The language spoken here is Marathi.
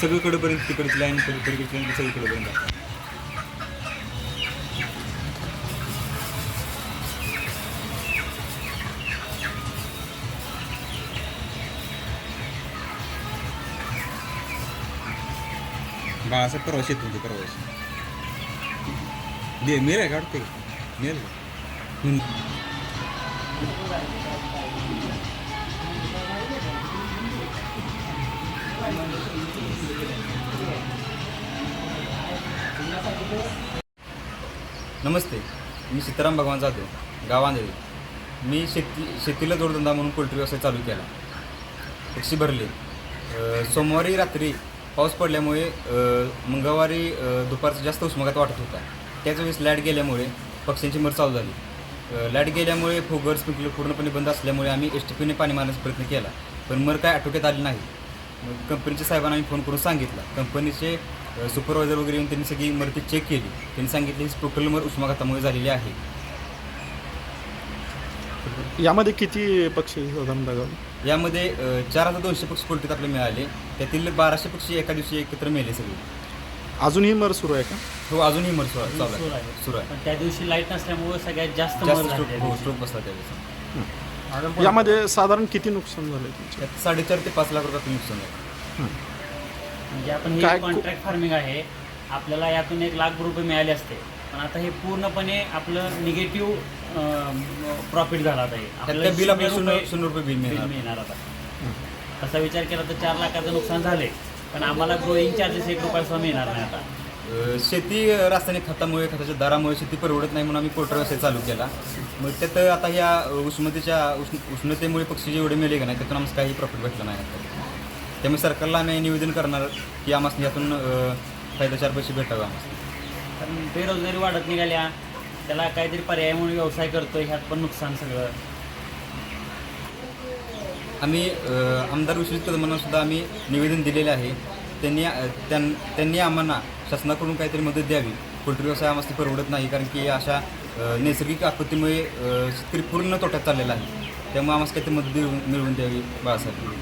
सगळीकडे पर्यंत तिकडची लाईन तिकडची लाईन सगळीकडे पर्यंत. बाळासाहेब परवाशी तुमचे परवाशी परवा दे मेल आहे काढते मेल नमस्ते मी सीताराम भगवान जाधव गाव मी शेती शेतीला जोडधंदा म्हणून पोल्ट्री व्यवसाय चालू केला. पक्षी भरले. सोमवारी रात्री पाऊस पडल्यामुळे मंगळवारी दुपारचा जास्त उष्माघात वाटत होता. त्याच वेळेस लाइट गेल्यामुळे पक्ष्यांची मर चालू झाली. लाइट गेल्यामुळे फोगर स्प्रिंकलर पूर्णपणे बंद असल्यामुळे आम्ही एस टी पीने पाणी मारण्याचा प्रयत्न केला. पण मर काय आटोक्यात आली नाही. मग कंपनीच्या साहेबांना आम्ही फोन करून सांगितलं. कंपनीचे सुपरवायझर वगैरे येऊन त्यांनी सगळी मरती चेक केली. त्यांनी सांगितले टोटल मर उष्माघातामुळे झालेली आहे. यामध्ये किती पक्षी यामध्ये चार हजार दोनशे पक्षी पोल्ट्रीत आपले मिळाले. त्यातील बाराशे पक्षी एका दिवशी एकत्र मेले सगळे. अजूनही मर सुरू आहे का? हो अजूनही मर सुरू आहे- चालू सुरू आहे. आहे. सुरू आहे. पण त्या दिवशी लाइट नसल्यामुळे सगळ्यात जास्त स्ट्रोक झाले हो स्ट्रोक बसला त्यावेळेस यामध्ये साधारण किती नुकसान झालं तुमचं? त्यात साडेचार ते पाच लाख रुपये नुकसान आहे म्हणजे आपण हे काय- कॉन्ट्रॅक्ट फार्मिंग आहे आपल्याला यातून एक लाख रुपये मिळाले असते. पण आता हे पूर्णपणे आपलं निगेटिव्ह प्रॉफिट झाला आता हे. बिल आपल्याला शून्य रुपये शून्य रुपये बिल बिल मिळणार. मिळणार आता. तसा विचार केला तर चार लाखाचं नुकसान झाले पण आम्हाला ग्रोईंग चार्जेस एक रुपया सुद्धा मिळणार नाही आता. शेती रासायनिक खतामुळे खताच्या दरामुळे शेती परवडत नाही म्हणून आम्ही पोल्ट्री व्यवसाय चालू केला. मग त्यात आता ह्या उष्णतेच्या उष्ण उष्णतेमुळे पक्षी जेवढे मेले का नाही त्यातून आम्हाला काही प्रॉफिट भेटला नाही. आता त्यामुळे सरकारला आम्ही निवेदन करणार की आम्हाला यातून फायदा चार पैसे भेटावे आम्हाला. कारण बेरोजगारी वाढत निघाल्या त्याला काहीतरी पर्याय म्हणून व्यवसाय करतोय ह्यात पण नुकसान सगळं. आम्ही आमदार विश्वजित कदमांना सुद्धा आम्ही निवेदन दिलेले आहे. त्यांनी त्यां त्यांनी आम्हाला शासनाकडून काहीतरी मदत द्यावी. पोल्ट्री व्यवसाय आम्हाला परवडत नाही कारण की अशा नैसर्गिक आपत्तीमुळे शेतकरी पूर्ण तोट्यात चाललेला आहे. त्यामुळे आम्हाला काहीतरी मदत मिळवून द्यावी बाळासाहेब.